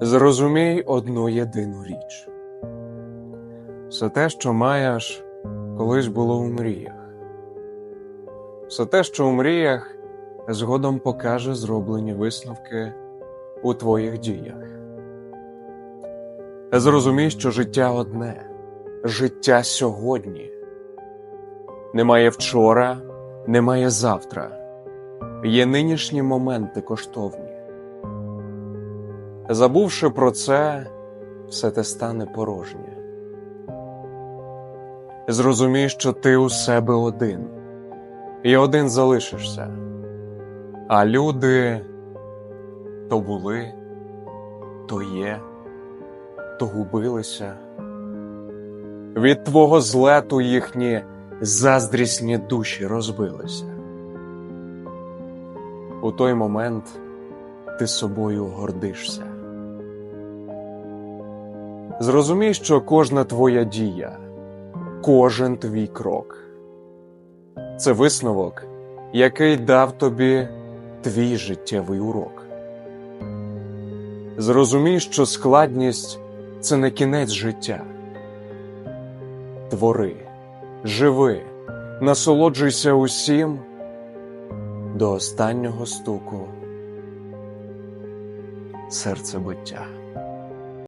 Зрозумій одну єдину річ. Все те, що маєш, колись було у мріях. Все те, що у мріях, згодом покаже зроблені висновки у твоїх діях. Зрозумій, що життя одне, життя сьогодні. Немає вчора, немає завтра. Є нинішні моменти коштовні. Забувши про це, все те стане порожнє. Зрозумій, що ти у себе один, і один залишишся, а люди то були, то є, то губилися. Від твого злету їхні заздрісні душі розбилися. У той момент ти собою гордишся. Зрозумій, що кожна твоя дія, кожен твій крок це висновок, який дав тобі твій життєвий урок. Зрозумій, що складність це не кінець життя. Твори, живи, насолоджуйся усім до останнього стуку серцебиття.